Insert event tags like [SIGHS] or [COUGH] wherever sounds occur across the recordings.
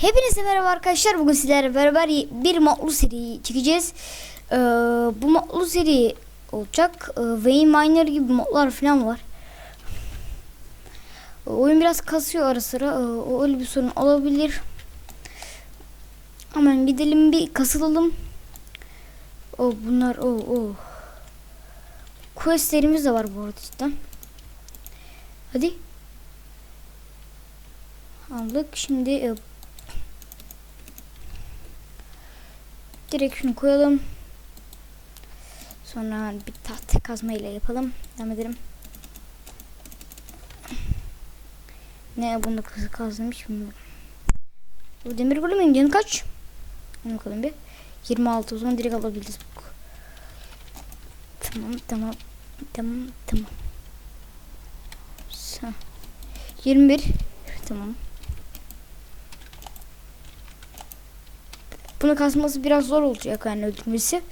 Hepinize merhaba arkadaşlar. Bugün sizlerle beraber bir modlu seri çekeceğiz. Ee, bu modlu seri olacak. Ee, Wayne Miner gibi modlar falan var. Ee, oyun biraz kasıyor ara sıra. Ee, öyle bir sorun olabilir. Hemen gidelim bir kasılalım. O bunlar o o. Questlerimiz de var bu arada cidden. Hadi. Aldık. Şimdi e, direkt şunu koyalım. Sonra bir tahta kazma ile yapalım. Devam edelim. Ne bunda kızı kazmış bilmiyorum. Bu demir golemin canı kaç? Onu bakalım bir. 26 o zaman direkt alabiliriz. Tamam tamam. Tamam tamam. Sa- 21 tamam. Bunu kasması biraz zor olacak yani öldürmesi.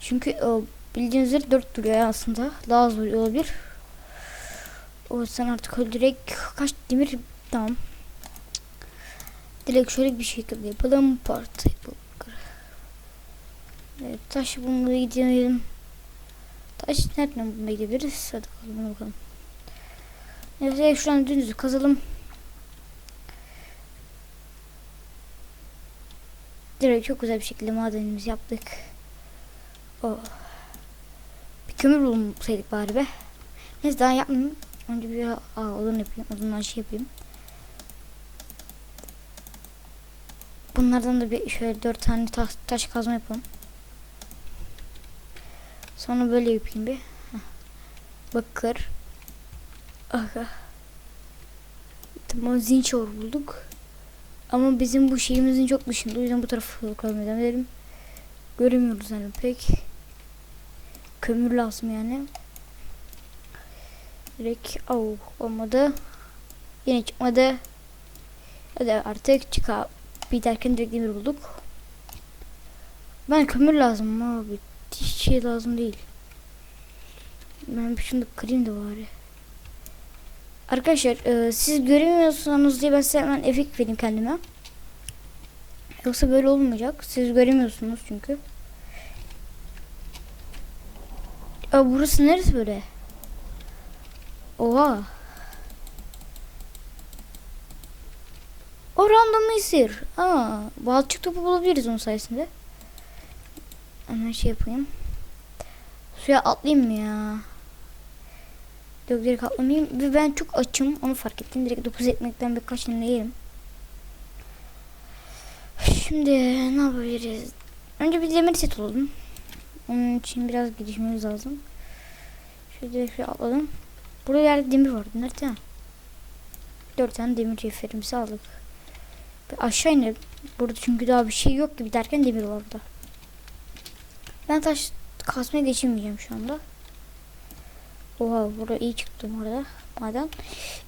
Çünkü o, bildiğiniz üzere 4 duruyor aslında. Daha zor olabilir. O yüzden artık öldürerek kaç demir tamam. Direkt şöyle bir şekilde yapalım. Part yapalım. Evet, taş bulmaya gidelim. Taş nereden bulmaya gidebiliriz? Hadi bakalım. Evet şu an dümdüz kazalım. Direkt çok güzel bir şekilde madenimizi yaptık. Oh. Bir kömür bulsaydık bari be. Neyse daha yapmayayım. Önce bir aa, odun yapayım. Odundan şey yapayım. Bunlardan da bir şöyle dört tane taş, taş kazma yapalım. Sonra böyle yapayım bir. Bakır. Aha. Tamam zinçor bulduk. Ama bizim bu şeyimizin çok dışında. O yüzden bu koymaya devam edelim. Göremiyoruz yani pek. Kömür lazım yani. Direkt oh, olmadı. Yine çıkmadı. Hadi artık çıkar. Bir derken direkt demir bulduk. Ben kömür lazım abi. Hiç şey lazım değil. Ben şunu da kırayım da bari. Arkadaşlar e, siz göremiyorsanız diye ben size hemen efekt vereyim kendime. Yoksa böyle olmayacak. Siz göremiyorsunuz çünkü. Aa, burası neresi böyle? Oha. O random esir. Aa, balçık topu bulabiliriz onun sayesinde. Hemen şey yapayım. Suya atlayayım mı ya? Yok direkt atlamayayım. Ve ben çok açım. Onu fark ettim. Direkt 9 ekmekten birkaç tane yerim. Şimdi ne yapabiliriz? Önce bir demir set olalım. Onun için biraz gidişmemiz lazım. Şöyle direkt şöyle atladım. Burada yerde demir vardı. Nerede? 4 tane demir cevherimizi aldık. Bir aşağı inelim. Burada çünkü daha bir şey yok gibi derken demir var burada. Ben taş kasmaya geçemeyeceğim şu anda. Oha burada iyi çıktı bu arada. Maden.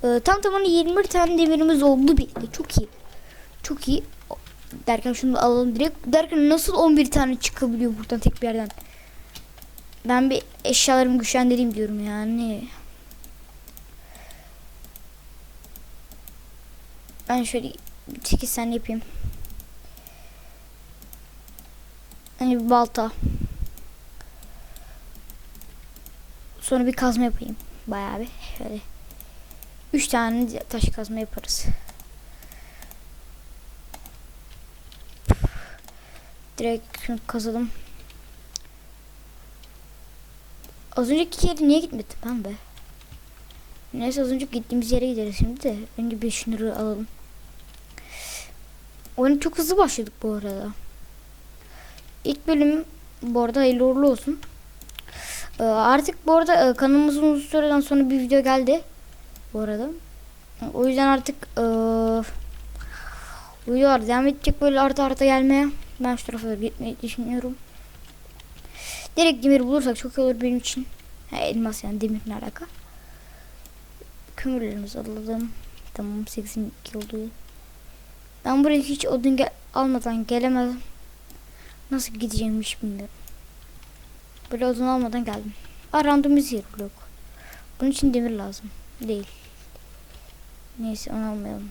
Ee, tam tamına 21 tane demirimiz oldu bir. Çok iyi. Çok iyi. Derken şunu da alalım direkt. Derken nasıl 11 tane çıkabiliyor buradan tek bir yerden. Ben bir eşyalarımı güçlendireyim diyorum yani. Ben şöyle 8 tane yapayım. Hani bir balta. Sonra bir kazma yapayım. Bayağı bir şöyle. 3 tane taş kazma yaparız. Direkt şunu kazalım. Az önceki yere niye gitmedim ben be? Neyse az önce gittiğimiz yere gideriz şimdi de. Önce bir şunları alalım. Oyuna çok hızlı başladık bu arada. İlk bölüm bu arada hayırlı uğurlu olsun. Ee, artık bu arada e, kanalımızın uzun süreden sonra bir video geldi. Bu arada. O yüzden artık e, devam edecek böyle arta arta gelmeye. Ben şu tarafa gitmeyi düşünüyorum. Direkt demir bulursak çok iyi olur benim için. Ha, elmas yani demir ne alaka. Kömürlerimizi alalım. Tamam 82 oldu. Ben buraya hiç odun gel almadan gelemezdim. Nasıl gideceğim hiç bilmiyorum. Böyle odun almadan geldim. Aa random yer yok. Bunun için demir lazım. Değil. Neyse onu almayalım.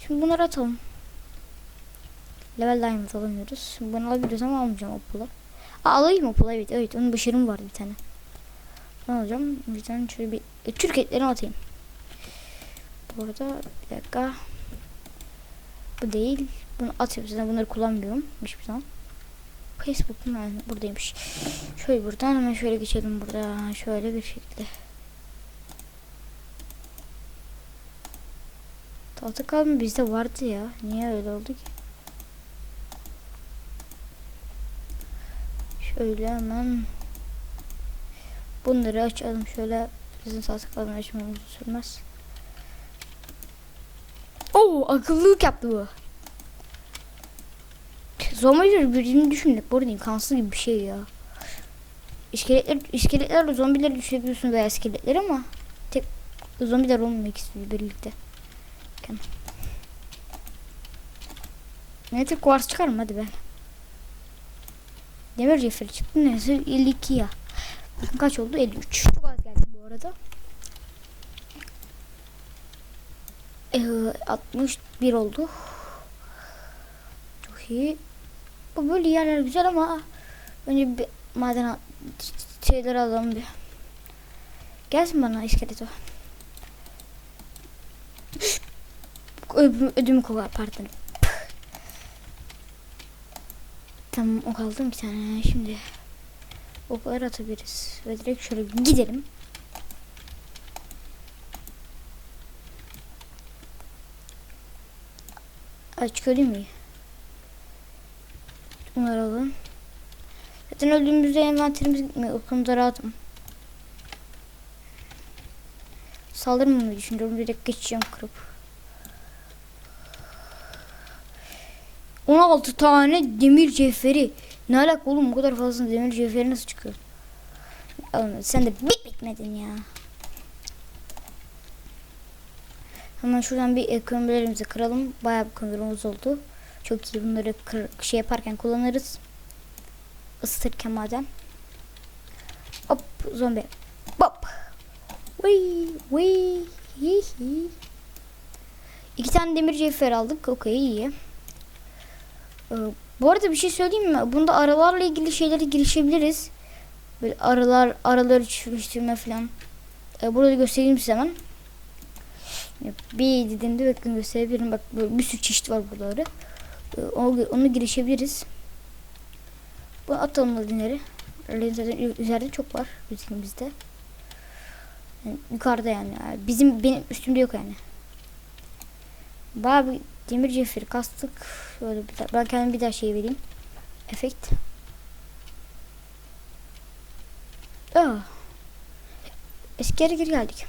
Şimdi bunları atalım. Level Diamond alamıyoruz. Bunu alabiliyoruz ama almayacağım o pula. Aa, alayım o pula evet. Evet onun başarım vardı bir tane. Ne alacağım? Bir tane şöyle bir e, Türk etlerini atayım. Bu arada bir dakika. Bu değil. Bunu atıyorum zaten bunları kullanmıyorum hiçbir zaman. Facebook mu? Buradaymış. Şöyle buradan hemen şöyle geçelim burada. Şöyle bir şekilde. Tahta kalma bizde vardı ya. Niye öyle oldu ki? Şöyle hemen bunları açalım şöyle bizim tahta kalma açmamız sürmez. Oo akıllılık yaptı bu. Zombiler birbirini düşündük. Bu arada kansız gibi bir şey ya. İskeletler, iskeletlerle zombileri düşürebiliyorsun veya iskeletler ama tek zombiler olmuyor ikisi birlikte. Ne tek kuvars çıkar mı hadi be. Demir ceferi çıktı neyse 52 ya. Bakın kaç oldu 53. Çok az geldi bu arada. Ee, 61 oldu. Çok iyi. Bu böyle yerler güzel ama önce bir maden şeyler alalım bir. Gelsin bana iskelet o. Ödümü, kovar pardon. Tamam o kaldı bir tane. Şimdi okları atabiliriz. Ve direkt şöyle gidelim. Açık değil mi? Bunları alın. Zaten öldüğümüzde envanterimiz gitmiyor. O konuda rahatım. Saldırmamayı düşünüyorum. Direkt geçeceğim kırıp. 16 tane demir cevheri. Ne alaka oğlum bu kadar fazla demir cevheri nasıl çıkıyor? Oğlum sen de bit bitmedin ya. Hemen şuradan bir kömürlerimizi kıralım. Bayağı bir kömürümüz oldu. Çok iyi bunları kır, şey yaparken kullanırız. Isıtırken madem. Hop zombi. Hop. Vıy vıy. Hi hi. İki tane demir cevher aldık. Okey iyi. Ee, bu arada bir şey söyleyeyim mi? Bunda aralarla ilgili şeylere girişebiliriz. Böyle aralar, araları çürüştürme falan. Ee, burada göstereyim size hemen. Bir dediğimde bakın gösterebilirim. Bak böyle bir sürü çeşit var burada. Ee, onu, girişebiliriz. Bu atalım ladinleri. Ladinlerin üzerinde çok var bizimizde. Yani yukarıda yani. yani. Bizim benim üstümde yok yani. Bayağı bir demir cevheri kastık. Şöyle bir daha, ben kendim bir daha şey vereyim. Efekt. Aa. Eski yere geri geldik.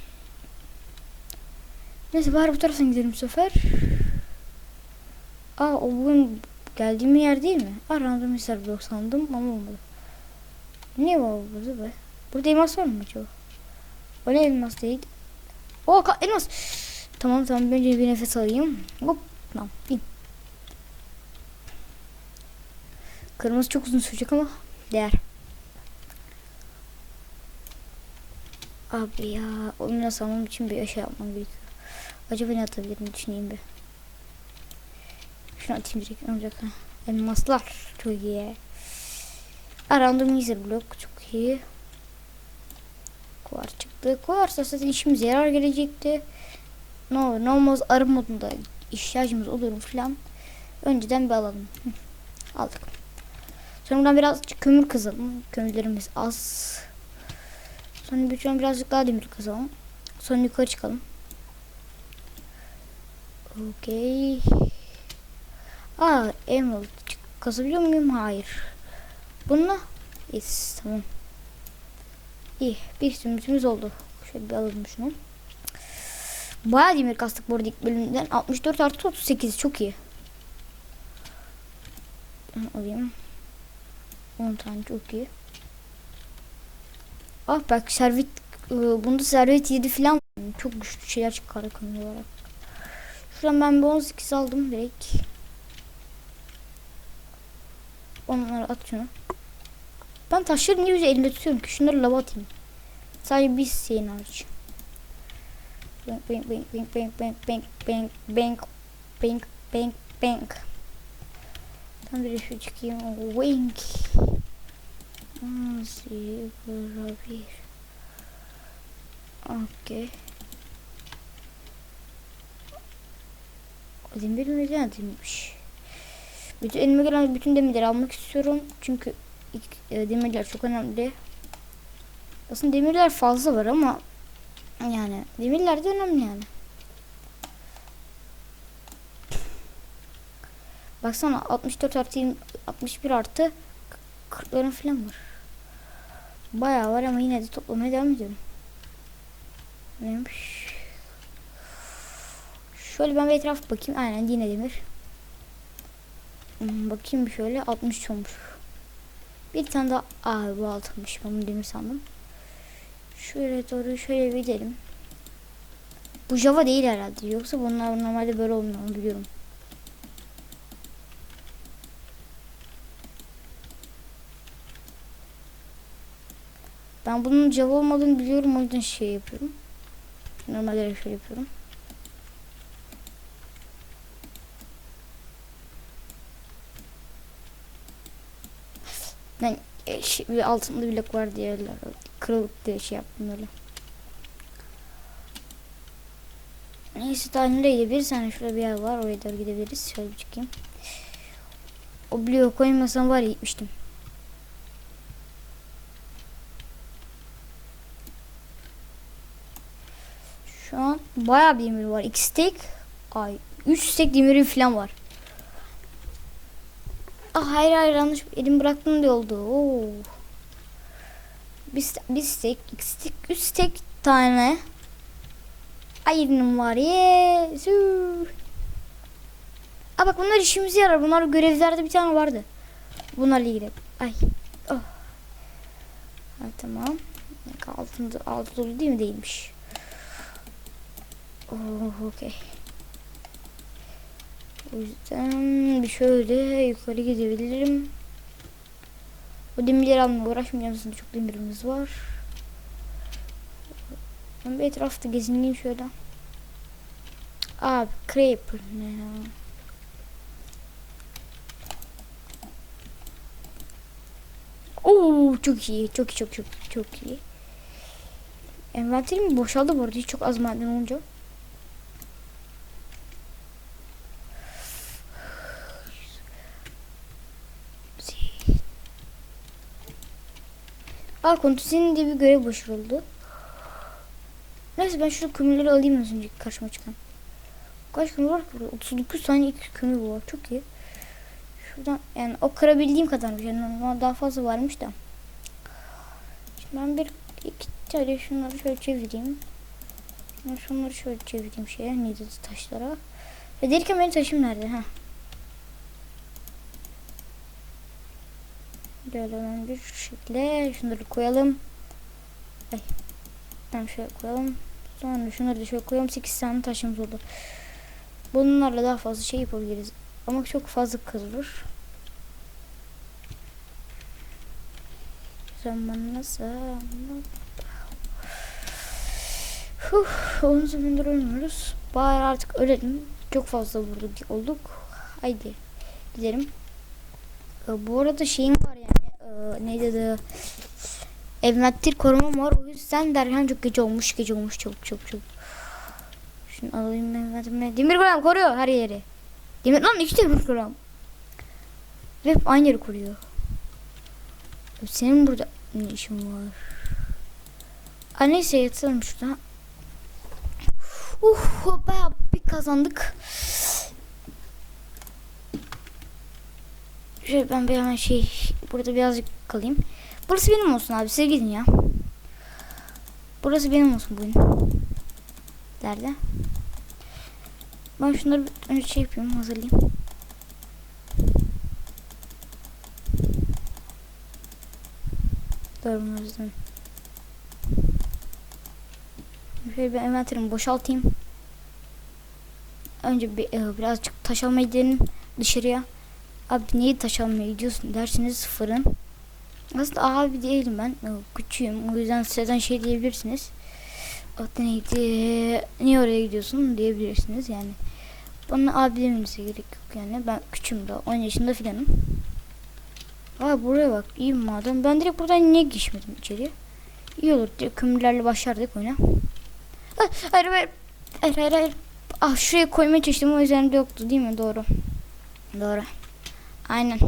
Neyse bari bu taraftan gidelim bu sefer. Aa o bugün geldiğim yer değil mi? Aa random hisar blok sandım ama olmadı. Ne var burada be? Burada elmas var mı acaba? O ne elmas değil? O elmas. Tamam tamam önce bir nefes alayım. Hop tamam bin. Kırmızı çok uzun sürecek ama değer. Abi ya onu nasıl almam için bir şey yapmam gerekiyor. Acaba ne atabilirim düşüneyim bir. Şunu atayım direkt ha. Elmaslar çok iyi. Aa, Random user blok çok iyi. Kuvar çıktı. Kuvarsa zaten işimize yarar gelecekti. Ne olur ne olmaz arı modunda ihtiyacımız olur mu filan. Önceden bir alalım. Aldık. Sonra buradan biraz kömür kazalım. Kömürlerimiz az. Sonra bir birazcık daha demir kazalım. Sonra yukarı çıkalım. Okey. Aa emerald kazabiliyor muyum? Hayır. Bununla yes, tamam. İyi bir sümütümüz oldu. Şöyle bir alalım şunu. Bayağı demir kastık bu arada ilk bölümden. 64 artı 38 çok iyi. Alayım. 10 tane çok iyi. Ah bak servet e, bunda servet 7 falan çok güçlü şeyler çıkardı konu olarak. Şuradan ben bir 18 aldım direkt. Onları at. Ben taşları niye yüzü elinde tutuyorum ki? Şunları lava atayım. Sadece bir şeyin hariç. Bang bang bang bang bang bang bang bang bang bang bang Şuradan bir şu çıkayım. Wink. Nasıl bir. Okey. O demir mi demiş. Bütün elime gelen bütün demirleri almak istiyorum. Çünkü e, demirler çok önemli. Aslında demirler fazla var ama yani demirler de önemli yani. Baksana 64 artı 20, 61 artı 40'ların falan var. Bayağı var ama yine de toplamaya devam ediyorum. Neymiş? Şöyle ben bir etraf bakayım. Aynen yine demir. Hmm, bakayım şöyle 63 olmuş. Bir tane daha Aa bu altınmış. Ben bunu demir sandım. Şöyle doğru şöyle bir gidelim. Bu Java değil herhalde. Yoksa bunlar normalde böyle olmuyor biliyorum. Ben bunun Java olmadığını biliyorum o yüzden şey yapıyorum. Normalde şöyle yapıyorum. Şey, altında blok var diye öyle kırılık diye şey yaptım öyle. Neyse daha nereye gidebiliriz? Yani şurada bir yer var oraya doğru gidebiliriz. Şöyle bir çıkayım. O bloğu koymasam var ya gitmiştim. Şu an bayağı bir demir var. 2 stack. Ay 3 stack demirim falan var. Ah hayır hayır yanlış elim bıraktım diye oldu. Oo. Bir, bir stack, iki stack, üç stack tane. Ayırım var ye. Aa bak bunlar işimize yarar. Bunlar görevlerde bir tane vardı. Bunlarla ilgili. Ay. Oh. Ha, tamam. Altında altı dolu değil mi? Değilmiş. Oh, okey. O yüzden bir şöyle yukarı gidebilirim. O demirleri almaya uğraşmayacağım. Aslında çok demirimiz var. Ben bir etrafta gezineyim şöyle. Abi creeper ne ya? Oo çok iyi. Çok iyi çok çok çok iyi. Envanterim boşaldı bu arada. Hiç çok az maden olunca. Aa kontüsinin diye bir görev başarıldı. Neyse ben şu kömürleri alayım az önce karşıma çıkan. Kaç kömür var? Burada 39 tane iki kömür var. Çok iyi. Şuradan yani o kırabildiğim kadarmış. Yani normal daha fazla varmış da. Şimdi ben bir iki tane şunları şöyle çevireyim. Şunları şöyle çevireyim şeye. Neydi taşlara. Ve derken benim taşım nerede? Ha. Böyle hemen bir şekilde şunları koyalım. Ay. Tamam şöyle koyalım. Sonra şunları da şöyle koyalım. 8 tane taşımız oldu. Bunlarla daha fazla şey yapabiliriz. Ama çok fazla kırılır. Zamanla. Huh, onun zamandır oynuyoruz. Bari artık ölelim. Çok fazla vurduk olduk. Haydi gidelim. Bu arada şeyim var yani. Neydi de Envanter korumam var. O yüzden derken çok gece olmuş. Gece olmuş çok çok çok. Şunu alayım envanterime. Demir golem koruyor her yeri. Demir lan iki demir golem. Ve hep aynı yeri koruyor. Senin burada ne işin var? Aa, neyse yatalım şurada. Uh, bayağı bir kazandık. Şöyle ben bir hemen şey burada birazcık kalayım. Burası benim olsun abi size gidin ya. Burası benim olsun bugün. Nerede? Ben şunları önce şey yapayım hazırlayayım. Doğru bunları izledim. Şöyle bir envanterimi boşaltayım. Önce bir, e, birazcık taş almaya gidelim dışarıya. Abi niye taş almaya gidiyorsun dersiniz fırın. Aslında abi değilim ben. e, Küçüğüm. O yüzden sizden şey diyebilirsiniz. Adı neydi? Niye oraya gidiyorsun diyebilirsiniz yani. Bana abi dememize gerek yok yani. Ben küçüğüm daha 10 yaşında filanım. Aa buraya bak iyi bir maden. Ben direkt buradan niye geçmedim içeri? İyi olur. Direkt kömürlerle başlardık oyuna. Ah, Hayır hayır. Hayır hayır hayır. Ah şuraya koymaya çalıştım o üzerinde yoktu değil mi? Doğru. Doğru. Aynen.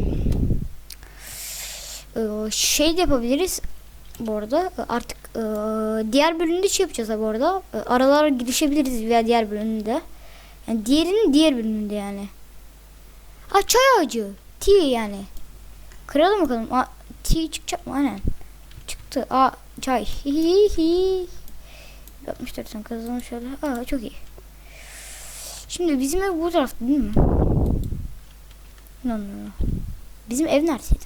Ee, şey de yapabiliriz. Bu arada artık e, diğer bölümde şey yapacağız abi orada. E, aralara girişebiliriz veya diğer bölümde. Yani diğerinin diğer bölümünde yani. Ha çay ağacı. T yani. Kıralım bakalım. Aa, T çıkacak mı? Aynen. Çıktı. Aa çay. Hi hi hi. 64 tane kazanım şöyle. Aa çok iyi. Şimdi bizim ev bu tarafta değil mi? No, no, no. Bizim ev neredeydi?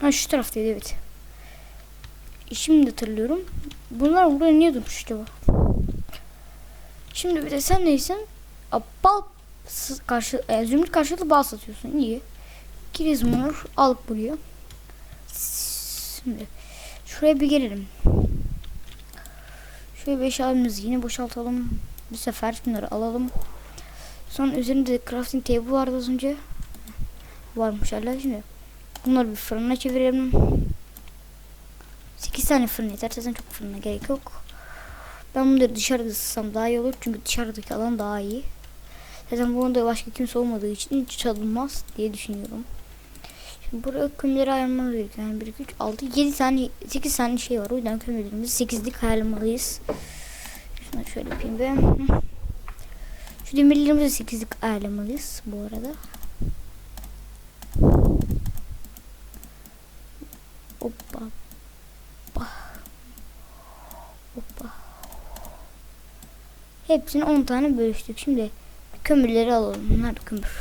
Ha şu taraftaydı evet. Şimdi hatırlıyorum. Bunlar burada niye durmuş acaba? Şimdi bir de sen neysin? Bal karşı, e, zümrüt karşılığı bal satıyorsun. İyi. Giriz mor alıp buraya. Şimdi şuraya bir gelelim. Şöyle beş abimizi yine boşaltalım. Bu sefer şunları alalım. Sonra üzerinde de crafting table vardı az önce. Varmış hala şimdi. Bunları bir fırına çevirelim. 8 tane fırın yeter. Zaten çok fırına gerek yok. Ben bunları dışarıda ısıtsam daha iyi olur. Çünkü dışarıdaki alan daha iyi. Zaten bunu da başka kimse olmadığı için hiç çalınmaz diye düşünüyorum. Şimdi buraya kömürleri ayırmamız gerekiyor. Yani 1, 2, 3, 6, 7 tane, 8 tane şey var. O yüzden kömürlerimizi 8'lik ayarlamalıyız. Şunu şöyle yapayım be. Şu demirlerimizi 8'lik ayarlamalıyız bu arada. Hoppa. Hoppa. Hoppa. Hepsini 10 tane bölüştük. Şimdi kömürleri alalım. Nerede kömür?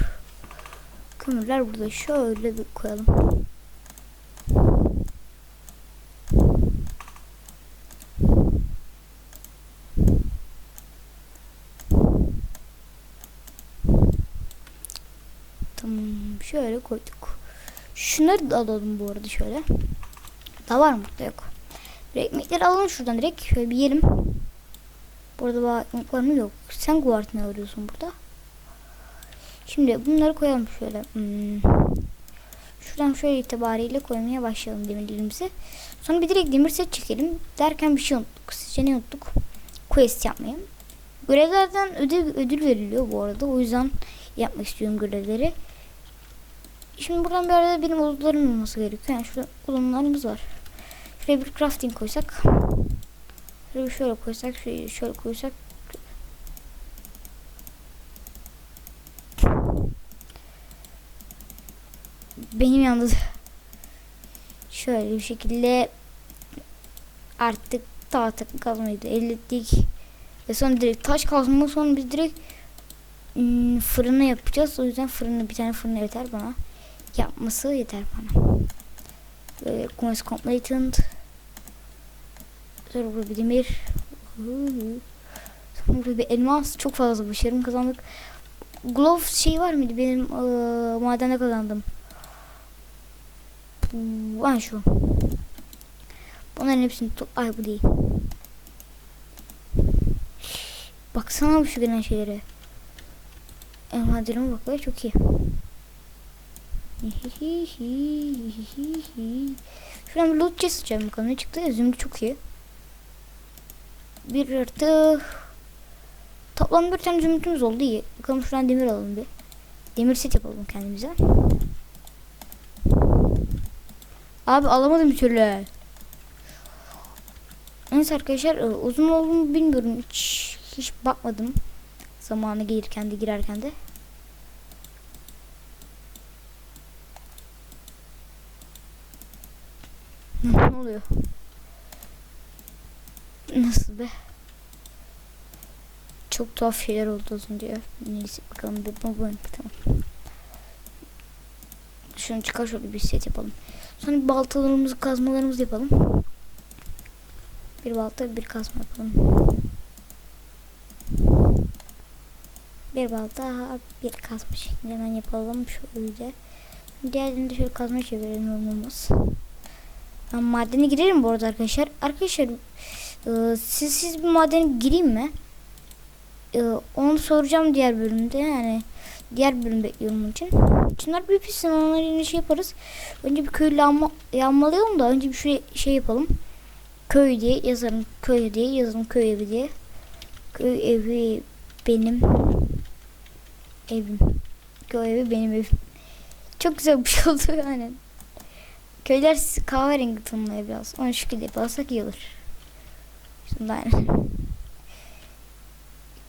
Kömürler burada. Şöyle bir koyalım. Tamam. Şöyle koyduk. Şunları da alalım bu arada şöyle. Daha var mı? Burada yok. Bir ekmekleri alalım şuradan direkt. Şöyle bir yiyelim. Burada var, var mı? Yok. Sen guardını arıyorsun burada. Şimdi bunları koyalım şöyle. Hmm. Şuradan şöyle itibariyle koymaya başlayalım demirlerimizi. Sonra bir direkt demir set çekelim. Derken bir şey unuttuk. Sizce ne unuttuk? Quest yapmayı. Görevlerden ödül, ödül veriliyor bu arada. O yüzden yapmak istiyorum görevleri. Şimdi buradan bir arada benim odunlarım olması gerekiyor. Yani şurada odunlarımız var. Şuraya bir crafting koysak. Şöyle şöyle koysak. Şöyle, şöyle koysak. Benim yalnız şöyle bir şekilde artık tahta kazmayı da ellettik. Ve sonra direkt taş kazma sonra biz direkt ım, fırına yapacağız. O yüzden fırını bir tane fırına yeter bana. Yapması yeter bana. Böyle quest completed. Sonra burada bir demir. Sonra burada bir elmas. Çok fazla başarım kazandık. Glove şey var mıydı benim eee madende kazandım. Var şu. Bunların hepsini to- Ay bu değil. Baksana şu gelen şeylere. Envanterime bak be çok iyi. Şuradan bir loot açacağım bakalım ne çıktı. Zümrüt çok iyi. Bir artı Toplam bir tane zümrütümüz oldu iyi. Bakalım şuradan demir alalım bir. Demir set yapalım kendimize. Abi alamadım bir türlü. Neyse arkadaşlar e, uzun olduğunu bilmiyorum. Hiç, hiç bakmadım. Zamanı gelirken de girerken de. Oluyor? Nasıl be? Çok tuhaf şeyler oldu az önce. Neyse bakalım bir bu- tamam. Şunu çıkar şöyle bir set yapalım. Sonra baltalarımızı kazmalarımızı yapalım. Bir balta bir kazma yapalım. Bir balta bir kazma şeklinde hemen yapalım şöyle. Diğerlerini de şöyle kazma çevirelim olmamız. Ben madene girerim bu arada arkadaşlar. Arkadaşlar e, siz, siz bir madene gireyim mi? e, onu soracağım diğer bölümde yani diğer bölüm bekliyorum için. Şunlar bir pişsin onları yine şey yaparız. Önce bir köy yağma, yağmalayalım da önce bir şey, şey yapalım. Köy diye yazarım. Köy diye yazalım köy evi diye. Köy evi benim evim. Köy evi benim evim. Çok güzel bir şey oldu [LAUGHS] yani. Köyler kahverengi tonluyor biraz. Onu şekilde yaparsak iyi olur. Şimdi aynen.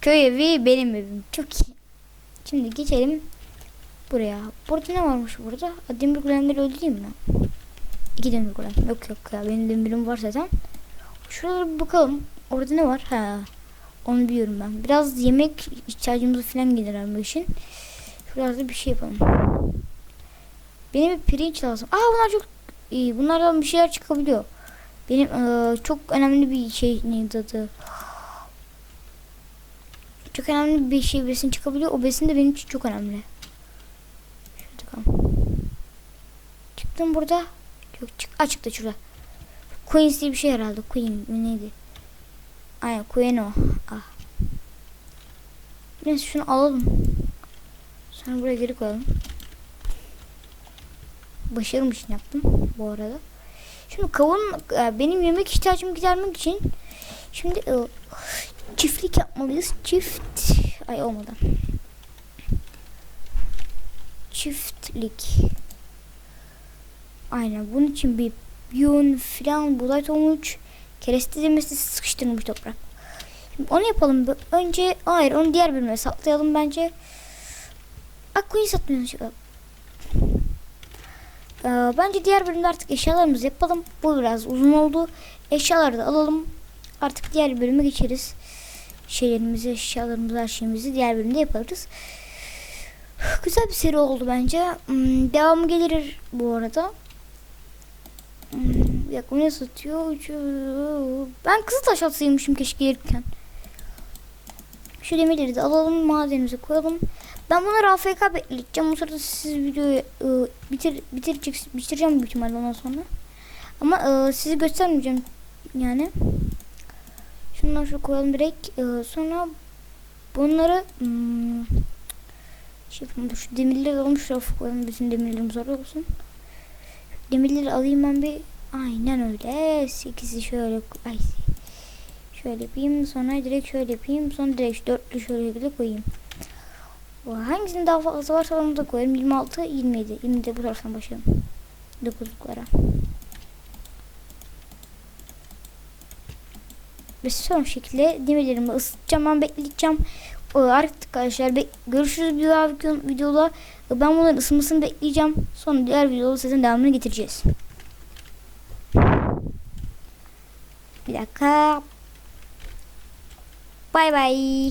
Köy evi benim evim. Çok iyi. Şimdi geçelim buraya. Burada ne varmış burada? Demir golemleri öldüreyim mi? İki demir golem. Yok yok ya benim demirim var zaten. Şuralara bir bakalım. Orada ne var? Ha. Onu biliyorum ben. Biraz yemek ihtiyacımızı falan giderer bu işin. Şuralarda bir şey yapalım. Benim bir pirinç lazım. Aa bunlar çok iyi. Bunlardan bir şeyler çıkabiliyor. Benim eee, çok önemli bir şey neydi adı? Çok önemli bir şey besin çıkabiliyor. O besin de benim için çok önemli. Çıktım burada. Yok çık. Aa, çıktı şurada. Queens diye bir şey herhalde. Queen neydi? Aynen Queen o. Ah. Neyse şunu alalım. Sonra buraya geri koyalım. Başarım için yaptım bu arada. Şimdi kavun e, benim yemek ihtiyacımı gidermek için şimdi e, çiftlik yapmalıyız. Çift ay olmadan. Çiftlik. Aynen bunun için bir yün filan buğday tohumu kereste demesi sıkıştırılmış toprak. Şimdi onu yapalım. Önce hayır onu diğer bölüme saklayalım bence. Akkuyu satmıyoruz. Ee, bence diğer bölümde artık eşyalarımızı yapalım. Bu biraz uzun oldu. Eşyaları da alalım. Artık diğer bölüme geçeriz. Şeylerimizi, eşyalarımızı, her şeyimizi diğer bölümde yaparız. [SIGHS] Güzel bir seri oldu bence. Hmm, devamı gelir bu arada. Hmm, bu ne satıyor? Ben Kızıltaş atsaymışım keşke gelirken. Şu demirleri de alalım madenimize koyalım. Ben bunları AFK bekleyeceğim. O sırada siz videoyu e, bitir, bitirecek, bitireceğim büyük ihtimalle ondan sonra. Ama e, sizi göstermeyeceğim yani. Şunları şu koyalım direkt. E, sonra bunları hmm, şey Şu demirleri alalım. Şuraya koyalım. Bütün demirlerimiz orada olsun. Demirleri alayım ben bir. Aynen öyle. 8'i şöyle ay şöyle yapayım. Sonra direkt şöyle yapayım. Sonra direkt dörtlü şöyle şekilde koyayım. Hangisinin daha fazla varsa onu da koyarım. 26, 27. 20 de bu taraftan başlayalım. 9'luklara. Ve son şekilde demirlerimi ısıtacağım. Ben bekleyeceğim. O, Arkadaşlar be- görüşürüz bir daha video- videoda. Ben bunların ısınmasını bekleyeceğim. Sonra diğer videoda sizin devamını getireceğiz. Bir dakika. Bay bay.